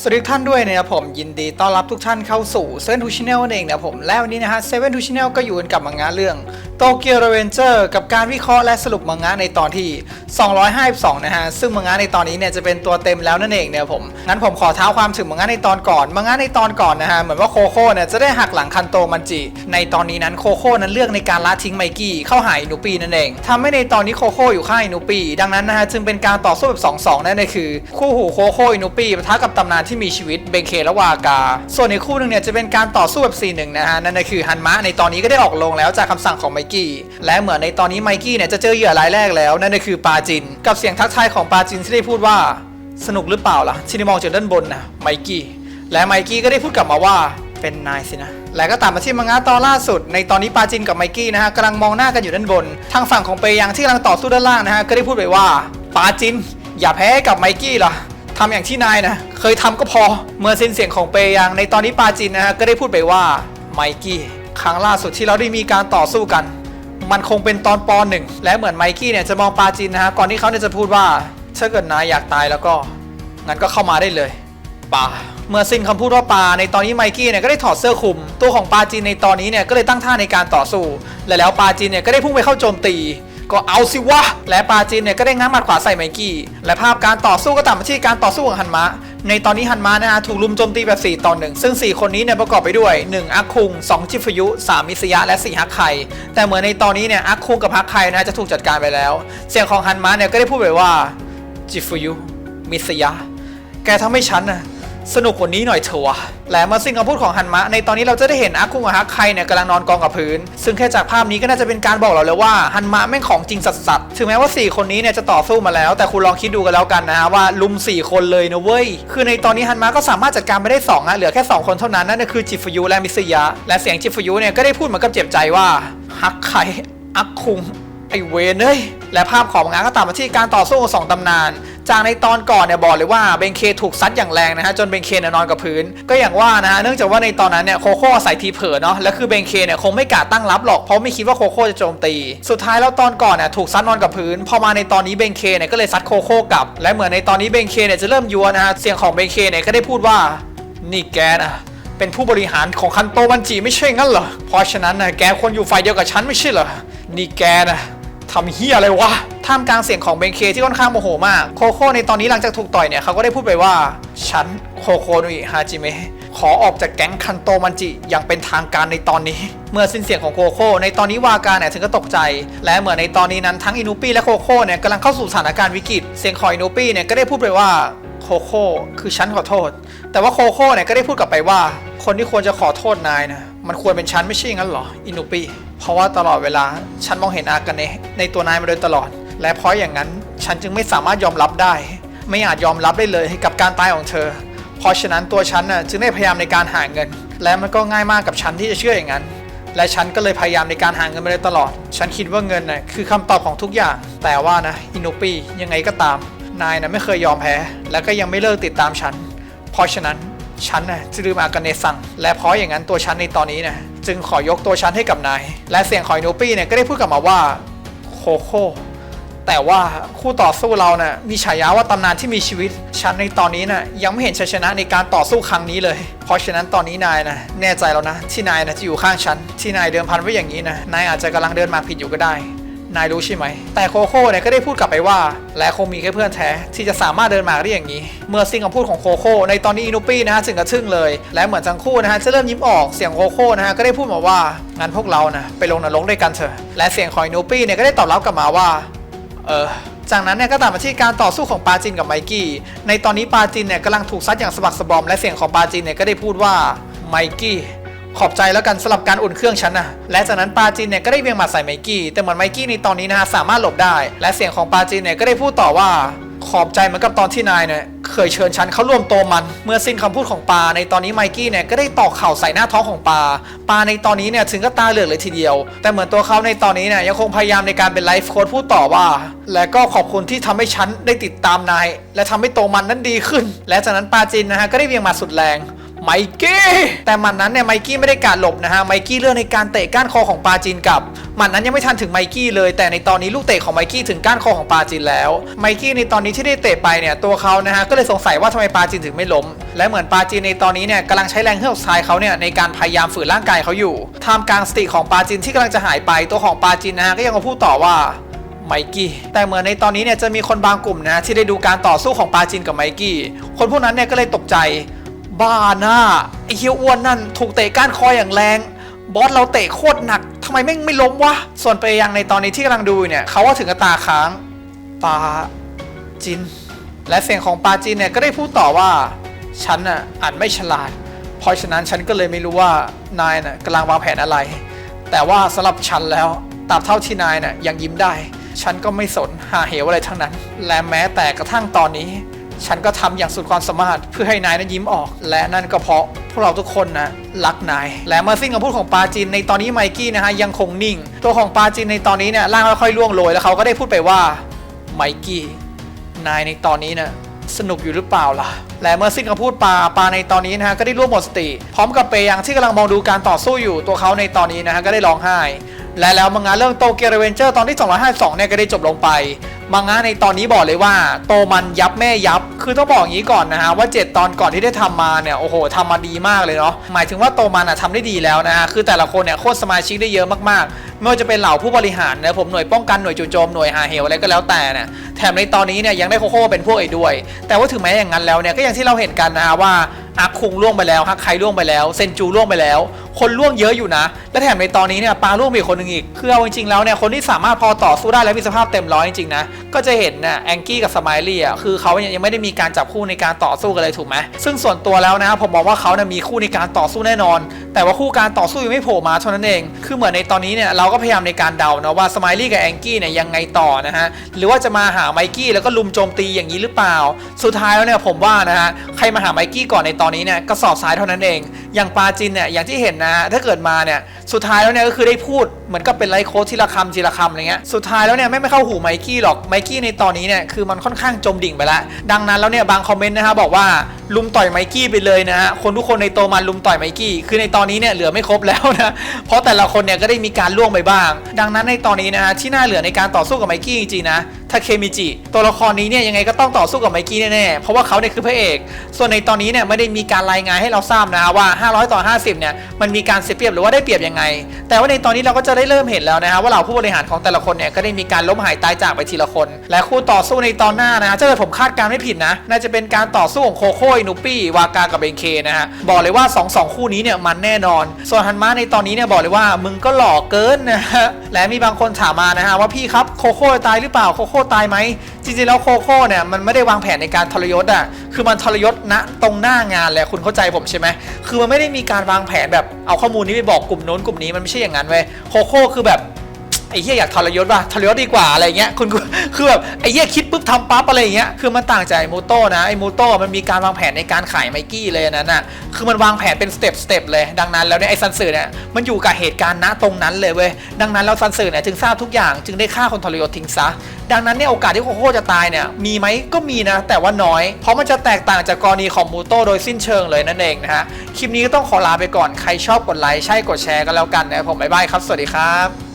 สวัสดีท่านด้วยนะครับผมยินดีต้อนรับทุกท่านเข้าสู่เซเว่นทูชแนลนั่นเองนะครับผมและวันนี้นะฮะเซเว่นทูชแนลก็อยู่กันกับมังงะเรื่องโตเกียวเรนเจอร์กับการวิเคราะห์และสรุปมังงะในตอนที่ 252 นะฮะ ซึ่งมังงะในตอนนี้เนี่ยจะเป็นตัวเต็มแล้วนั่นเองนะครับผม งั้นผมขอเท้าความถึงมังงะในตอนก่อน มังงะในตอนก่อนนะฮะ เหมือนว่าโคโค่เนี่ยจะได้หักหลังคันโตมันจิ ในตอนนี้นั้นโคโค่นั้นเลือกในการละทิ้งไมกี้เข้าหาอนูปีนั่นเองทำให้ในตอนนี้โคโค่อยู่ข้างอนูปี ดังนั้นนะฮะจึงเป็นการต่อสู้แบบ2-2นั่นก็คือ คู่หูโคโค่อนูปีปะทะกับตำนานที่มีชีวิตเบงเคและวากา ส่วนในคู่หนึ่งเนี่ยจะเป็นการต่อสู้แบบ4-1นะฮะนั่นก็คือฮันมะในตอนนี้ก็ได้ออกลงแล้วจากคำสั่งของไมกี้และเหมือนในตอนนี้ไมกี้เนี่ยจะเจอเหยื่อรายแรกแล้วนั่นก็คือปาจิน กับเสียงทักทายของปาจินที่ได้พูดว่าสนุกหรือเปล่าล่ะที่ได้มองจากด้านบนนะไมกี้และไมกี้ก็ได้พูดกลับมาว่าเป็นนายสินะ และก็ตามมาที่มังงะตอนล่าสุด ในตอนนี้ปาจินกับไมกี้นะฮะกำลังมองหน้ากันอยู่ด้านบน ทางฝั่งของเปยังที่กำลังต่อสู้ด้านล่างนะฮะก็ได้พูดไปว่าปาจิน อย่าแพ้กับไมกี้ล่ะ ทำอย่างที่นายนะเคยทำก็พอเมื่อสิ้นเสียงของเปยังในตอนนี้ปาจินนะฮะก็ได้พูดไปว่าไมกี้ครั้งล่าสุดที่เราได้มีการต่อสู้กัน มันคงเป็นตอนปหนึ่งและเหมือนไมกี้เนี่ยจะมองปาจินนะฮะก่อนที่เขาเนี่ยจะพูดว่าถ้าเกิดนายอยากตายแล้วก็งั้นก็เข้ามาได้เลยปาเมื่อสิ้นคำพูดว่าปาในตอนนี้ไมกี้เนี่ยก็ได้ถอดเสื้อคลุม ตัวของปาจินในตอนนี้เนี่ยก็เลยตั้งท่าในการต่อสู้ และแล้วปาจินเนี่ยก็ได้พุ่งไปเข้าโจมตี ก็เอาสิวะ และปาจินเนี่ยก็ได้ง้างหมัดขวาใส่ไมกี้ และภาพการต่อสู้ก็ตามมาที่การต่อสู้ของฮันมะ ในตอนนี้ฮันมะนะฮะถูกลุมโจมตีแบบ4ต่อ1ซึ่ง 4 คนนี้เนี่ยประกอบไปด้วย 1อักคุง 2 จิฟยุ 3 มิสยะและ 4ฮักไคแต่เหมือนในตอนนี้เนี่ยอักคุงกับฮักไคนะจะถูกจัดการไปแล้ว เสียงของฮันมะเนี่ยก็ได้พูดไปว่าจิฟยุมิสยะ แกทำให้ฉันนะ สนุกกว่านี้หน่อยเถอะวะและเมื่อสิ้นคำพูดของฮันมะ ในตอนนี้เราจะได้เห็นอาคุงกับฮักไคเนี่ยกำลังนอนกองกับพื้น ซึ่งแค่จากภาพนี้ก็น่าจะเป็นการบอกเราเลยว่าฮันมะแม่งของจริงสัสๆถึงแม้ว่า 4 คนนี้เนี่ยจะต่อสู้มาแล้ว แต่คุณลองคิดดูกันแล้วกันนะฮะว่าลุม 4 คนเลยนะเว้ย คือในตอนนี้ฮันมะก็สามารถจัดการไปได้2ฮะเหลือแค่ 2 คนเท่านั้นนั่นคือจิฟยุและมิสยะ และเสียงจิฟยุเนี่ยก็ได้พูดเหมือนกับเจ็บใจว่าฮักไคอักคุง ไอเวนเอ้ย และภาพของงานก็ตามมาที่การต่อสู้ของสองตำนาน จากในตอนก่อนเนี่ยบอกเลยว่าเบนเคถูกซัดอย่างแรงนะฮะจนเบนเคนนอนกับพื้น ก็อย่างว่านะฮะเนื่องจากว่าในตอนนั้นเนี่ยโคโค่อาศัยทีเผลอเนาะและคือเบนเคเนี่ยคงไม่กล้าตั้งรับหรอกเพราะไม่คิดว่าโคโค่จะโจมตี สุดท้ายแล้วตอนก่อนเนี่ยถูกซัดนอนกับพื้น พอมาในตอนนี้เบนเคเนี่ยก็เลยซัดโคโค่กลับ และเหมือนในตอนนี้เบนเคเนี่ยจะเริ่มยัวนะฮะเสียงของเบนเคเนี่ยก็ได้พูดว่านี่แกนะเป็นผู้บริหารของคันโตบันจิไม่ใช่งั้นเหรอเพราะฉะนั้นนะแกควรอยู่ฝ่ายเดียวกับฉันไม่ใช่เหรอนี่แกนะ ทำเฮียอะไรวะท่ามกลางเสียงของเบนเคที่ค่อนข้างโมโหมากโคโค่ในตอนนี้หลังจากถูกต่อยเนี่ยเขาก็ได้พูดไปว่า ฉันโคโคนุอิฮาจิเมะขอออกจากแก๊งคันโตมันจิอย่างเป็นทางการในตอนนี้ เมื่อสิ้นเสียงของโคโค่ในตอนนี้วากาเนี่ยถึงก็ตกใจ และเหมือนในตอนนี้นั้นทั้งอินูปี้และโคโค่เนี่ยกำลังเข้าสู่สถานการณ์วิกฤต เสียงของอินูปี้เนี่ยก็ได้พูดไปว่าโคโค่คือฉันขอโทษ แต่ว่าโคโค่เนี่ยก็ได้พูดกลับไปว่า คนที่ควรจะขอโทษนายนะมันควรเป็นฉันไม่ใช่งั้นเหรออินูปี้ เพราะว่าตลอดเวลาฉันมองเห็นอากาเนในตัวนายมาโดยตลอด และเพราะอย่างนั้นฉันจึงไม่สามารถยอมรับได้ ไม่อาจยอมรับได้เลยกับการตายของเธอ เพราะฉะนั้นตัวฉันน่ะจึงได้พยายามในการหาเงิน และมันก็ง่ายมากกับฉันที่จะเชื่ออย่างนั้น และฉันก็เลยพยายามในการหาเงินมาโดยตลอด ฉันคิดว่าเงินน่ะคือคำตอบของทุกอย่าง แต่ว่านะอินุปียังไงก็ตาม นายนะไม่เคยยอมแพ้ และก็ยังไม่เลิกติดตามฉัน เพราะฉะนั้น ฉันน่ะจะลืมอากาเนะสั่งและเพราะอย่างนั้นตัวฉันในตอนนี้นะจึงขอยกตัวฉันให้กับนาย และเสียงของอินุปี้เนี่ยก็ได้พูดกลับมาว่าโคโค่แต่ว่าคู่ต่อสู้เรานะ่ะมีฉายาว่าตำนานที่มีชีวิต ฉันในตอนนี้นะ่ะยังไม่เห็นชัยชนะในการต่อสู้ครั้งนี้เลย เพราะฉะนั้นตอนนี้นายนะแน่ใจแล้วนะ ที่นายนะจะอยู่ข้างฉัน ที่นายเดิมพันไว้อย่างนี้นะนายอาจจะกำลังเดินมาผิดอยู่ก็ได้ นายรู้ใช่ไหม แต่โคโค่เนี่ยก็ได้พูดกลับไปว่า และคงมีแค่เพื่อนแท้ที่จะสามารถเดินมาได้อย่างนี้ เมื่อสิ่งคำพูดของโคโค่ในตอนนี้อินุปี้นะฮะถึงกระทึ่งเลย และเหมือนทั้งคู่นะฮะจะเริ่มยิ้มออกเสียงโคโค่นะฮะก็ได้พูดมาว่างั้นพวกเรานะไปลงนรกด้วยกันเถอะและเสียงของอินุปี้เนี่ยก็ได้ตอบรับกลับมาว่าเออจากนั้นเนี่ยก็ตัดมาที่การต่อสู้ของปาจินกับไมกี้ ในตอนนี้ปาจินเนี่ยกำลังถูกซัดอย่างสะบักสะบอมและเสียงของปาจินเนี่ยก็ได้พูดว่าไมกี้ ขอบใจแล้วกันสำหรับการอุ่นเครื่องฉันนะและจากนั้นปาจินเนี่ยก็ได้เวียงหมัดใส่ไมกี้แต่เหมือนไมกี้ในตอนนี้นะฮะสามารถหลบได้ และเสียงของปาจินเนี่ยก็ได้พูดต่อว่าขอบใจเหมือนกับตอนที่นายเนี่ยเคยเชิญฉันเข้าร่วมโตมัน เมื่อสิ้นคำพูดของปาในตอนนี้ไมกี้เนี่ยก็ได้ตอกเข่าใส่หน้าท้องของปาปาในตอนนี้เนี่ยถึงก็ตาเหลือกเลยทีเดียว แต่เหมือนตัวเขาในตอนนี้เนี่ยยังคงพยายามในการเป็นไลฟ์โค้ดพูดต่อว่า และก็ขอบคุณที่ทำให้ฉันได้ติดตามนาย และทำให้โตมันนั้นดีขึ้น และจากนั้นปาจินนะฮะก็ได้เวียงมาสุดแรง ไมกี้แต่หมันนั้นเนี่ยไมกี้ไม่ได้การหลบนะฮะไมกี้เลือกในการเตะก้านคอของปาจินกลับหมันนั้นยังไม่ทันถึงไมกี้เลย แต่ในตอนนี้ลูกเตะของไมกี้ถึงก้านคอของปาจินแล้วไมกี้ในตอนนี้ที่ได้เตะไปเนี่ยตัวเขานะฮะก็เลยสงสัยว่าทำไมปาจินถึงไม่ล้ม และเหมือนปาจินในตอนนี้เนี่ยกำลังใช้แรงเฮือกทรายเขาเนี่ยในการพยายามฝืนร่างกายเขาอยู่ท่ามกลางสติของปาจินที่กำลังจะหายไปตัวของปาจินนะฮะก็ยังมาพูดต่อว่าไมกี้แต่เหมือนในตอนนี้เนี่ยจะมีคนบางกลุ่มนะที่ได้ดูการต่อสู้ของปาจินกับไมกี้คนพวกนั้นเนี่ยก็เลยตกใจ บ้าหน้าไอ้เฮียอ้วนนั่น ถูกเตะก้านคออย่างแรง บอสเราเตะโคตรหนักทำไมแม่งไม่ล้มวะ ส่วนเปยังในตอนนี้ที่กำลังดูเนี่ยเขาว่าถึงกับตาค้างปาจิน และเสียงของปาจินเนี่ยก็ได้พูดต่อว่าฉันน่ะอาจไม่ฉลาด เพราะฉะนั้นฉันก็เลยไม่รู้ว่านายน่ะกำลังวางแผนอะไร แต่ว่าสำหรับฉันแล้วตราบเท่าที่นายน่ะยังยิ้มได้ ฉันก็ไม่สนหาเหวอะไรทั้งนั้น และแม้แต่กระทั่งตอนนี้ ฉันก็ทำอย่างสุดความสามารถ เพื่อให้นายนั้นยิ้มออก และนั่นก็เพราะพวกเราทุกคนนะรักนาย และเมื่อสิ้นคำพูดของปาจินในตอนนี้ไมกี้นะฮะยังคงนิ่ง ตัวของปาจินในตอนนี้เนี่ยร่างค่อยๆล่วงโรยแล้วเขาก็ได้พูดไปว่าไมกี้นายในตอนนี้นะสนุกอยู่หรือเปล่าล่ะ และเมื่อสิ้นคำพูดปาปาในตอนนี้นะฮะก็ได้ร่วมหมดสติ พร้อมกับเปยังที่กำลังมองดูการต่อสู้อยู่ตัวเขาในตอนนี้นะฮะก็ได้ร้องไห้ และแล้วมังงะเรื่องโตเกียวเรเวนเจอร์ตอนที่ 252เนี่ยก็ได้จบลงไป มังงะในตอนนี้บอกเลยว่า โตมันยับแม่ยับ คือต้องบอกอย่างนี้ก่อนนะฮะว่า 7 ตอนก่อนที่ได้ทำมาเนี่ยโอ้โหทำมาดีมากเลยเนาะหมายถึงว่าโตมันอะทำได้ดีแล้วนะฮะคือแต่ละคนเนี่ยโคตรสมาชิกได้เยอะมากๆไม่ว่าจะเป็นเหล่าผู้บริหารนะผมหน่วยป้องกันหน่วยจู่โจมหน่วยหาเหวอะไรก็แล้วแต่เนี่ยแถมในตอนนี้เนี่ยยังได้โคโค่เป็นพวกไอ้ด้วย แต่ว่าถึงแม้อย่างนั้นแล้วเนี่ยก็อย่างที่เราเห็นกันนะฮะว่าอาคุงล่วงไปแล้วฮักไคล่วงไปแล้วเซนจูล่วงไปแล้ว คนล่วงเยอะอยู่นะ และแถมในตอนนี้เนี่ยปาล่วงมีคนหนึ่งอีก คือเอาจริงๆแล้วเนี่ยคนที่สามารถพอต่อสู้ได้และมีสภาพเต็มร้อยจริงๆนะ ก็จะเห็นนะแองกี้กับสมายลี่อะคือเขายังไม่ได้มีการจับคู่ในการต่อสู้กันเลยถูกไหมซึ่งส่วนตัวแล้วนะผมมองว่าเขาเนี่ยมีคู่ในการต่อสู้แน่นอน แต่ว่าคู่การต่อสู้ยังไม่โผล่มาเท่านั้นเอง คือเหมือนในตอนนี้เนี่ยเราก็พยายามในการเดานะว่าสมายลี่กับแองกี้เนี่ยยังไงต่อนะฮะหรือว่าจะมาหาไมกี้แล้วก็ลุมโจมตีอย่างนี้หรือเปล่า สุดท้ายแล้วเนี่ยผมว่านะฮะใครมาหาไมกี้ก่อนในตอนนี้เนี่ยกระสอบทรายเท่านั้นเอง อย่างปาจินเนี่ยอย่างที่เห็นนะถ้าเกิดมาเนี่ยสุดท้ายแล้วเนี่ยก็คือได้พูดเหมือนกับเป็นไลฟ์โค้ดทีละคำทีละคำอะไรเงี้ยสุดท้ายแล้วเนี่ยไม่ไม่เข้าหูไมกี้หรอกไมกี้ในตอนนี้เนี่ยคือมันค่อนข้างจมดิ่งไปแล้วดังนั้นแล้วเนี่ยบางคอมเมนต์นะฮะบอกว่า ลุมต่อยไมกี้ไปเลยนะฮะคนทุกคนในโตมันลุมต่อยไมกี้ คือในตอนนี้เนี่ยเหลือไม่ครบแล้วนะเพราะแต่ละคนเนี่ยก็ได้มีการล่วงไปบ้าง ดังนั้นในตอนนี้นะฮะที่น่าเหลือในการต่อสู้กับไมกี้จริงๆนะทาเคมิจิตัวละครนี้เนี่ยยังไงก็ต้องต่อสู้กับไมกี้แน่ๆเพราะว่าเขาเนี่ยคือพระเอก ส่วนในตอนนี้เนี่ยไม่ได้มีการรายงานให้เราทราบนะว่า 500 ต่อ 50 เนี่ยมันมีการเสียเปรียบหรือว่าได้เปรียบยังไง แต่ว่าในตอนนี้เราก็จะได้เริ่มเห็นแล้วนะฮะว่าเหล่าผู้บริหารของแต่ละคนเนี่ยก็ได้มีการล้มหายตายจากไปทีละคน และคู่ต่อสู้ในตอนหน้านะถ้าเกิดผมคาดการไม่ผิดนะน่าจะเป็นการต่อสู้ของโคโค่อินุปี้วากากับเบนเคนะฮะบอกเลยว่า2อสคู่นี้เนี่ยมันแน่นอน ส่วนฮันมาในตอนนี้เนี่ยบอกเลยว่ามึงก็หล่อเกินนะฮะและมีบางคนถามมานะฮะว่าพี่ครับโคโค่ตายหรือเปล่าโคโค่ตายไหมจริงๆแล้วโคโค่เนี่ยมันไม่ได้วางแผนในการทรยศอะคือมันทรยศณตรงหน้างานแหละคุณเข้าใจผมใช่ไหมคือมันไม่ได้มีการวางแผนแบบเอาข้อมูลนี้ไปบอกกลุ่มโน้นกลุ่มนี้มันไม่ใช่อย่างนั้นเว้ยโคโค่คือแบบ ไอ้เหี้ยอยากทรยศป่ะทรยศดีกว่าอะไรเงี้ยคุณคือแบบไอ้เหี้ยคิดปุ๊บทำปั๊บอะไรเงี้ยคือมันต่างจากไอ้โมโต้นะไอ้โมโต้มันมีการวางแผนในการขายไมกี้เลยนั้นน่ะคือมันวางแผนเป็นสเต็ปสเต็ปเลยดังนั้นแล้วเนี่ยไอ้ซันสึเนี่ยมันอยู่กับเหตุการณ์ณตรงนั้นเลยเว้ยดังนั้นแล้วซันสึเนี่ยจึงทราบทุกอย่างจึงได้ฆ่าคนทรยศทิ้งซะดังนั้นเนี่ยโอกาสที่โคโค่จะตายเนี่ยมีไหมก็มีนะ แต่ว่าน้อย เพราะมันจะแตกต่างจากกรณีของมูโต้โดยสิ้นเชิงเลยนั่นเองนะฮะคลิปนี้ก็ต้องขอลาไปก่อนใครชอบกดไลค์ใช่กดแชร์กันแล้วกันนะผมบ๊ายบายครับ สวัสดีครับ